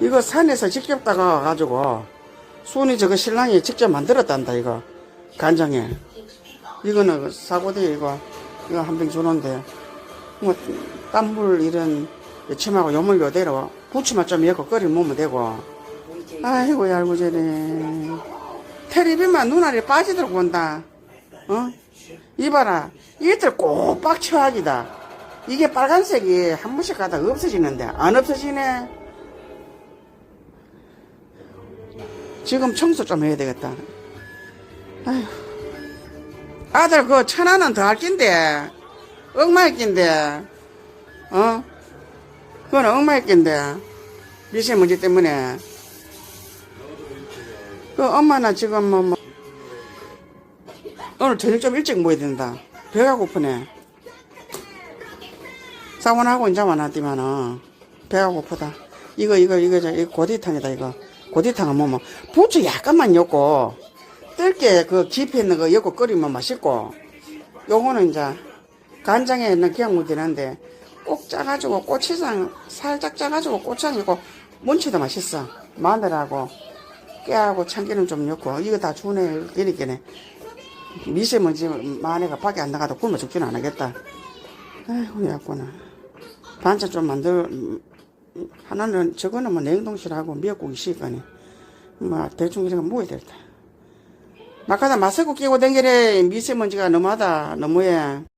이거 산에서 직접 따가 가지고 순이 저거 신랑이 직접 만들었단다 이거. 간장에. 이거는 사고대 이거. 이거 한 병 주는데. 뭐 땀물 이런 여침하고 요물 요대로 부추만 좀 끓여 먹으면 되고. 아이고 얄구제네. 테레비만 눈알이 빠지도록 본다. 어? 이봐라. 이들 꼭 빡쳐하기다. 이게 빨간색이 한 번씩 가다 없어지는데 안 없어지네 지금 청소 좀 해야 되겠다. 아휴. 아들 그 천안은 더할 낀데. 억마일 낀데. 어? 그건 억마일 낀데. 미세먼지 때문에. 그 엄마는 지금 뭐, 뭐. 오늘 저녁 좀 일찍 모여야 된다. 배가 고프네. 사원하고 이제 만났더만은 배가 고프다. 이거 이거 이거 저 이거 고디탕이다 이거 고디탕은 뭐뭐 부추 약간만 넣고 뜰게 그 깊이 있는 거 엮고 끓이면 맛있고. 요거는 이제 간장에 있는 무디는데 꼭 짜가지고 고추장 살짝 짜가지고 고추장 넣고 문치도 맛있어. 마늘하고 깨하고 참기름 좀 넣고. 이거 다 주네 이렇게네. 미세먼지 마네가 밖에 안 나가도 굶어 죽지는 않겠다. 아이고 약구나. 반찬 좀 만들 음, 하나는 저거는 뭐 냉동실하고 미역국이 시거니 뭐 대충 이런 거 먹어야 될다 막하다 마스크 끼고 댕기래. 미세먼지가 너무하다. 너무해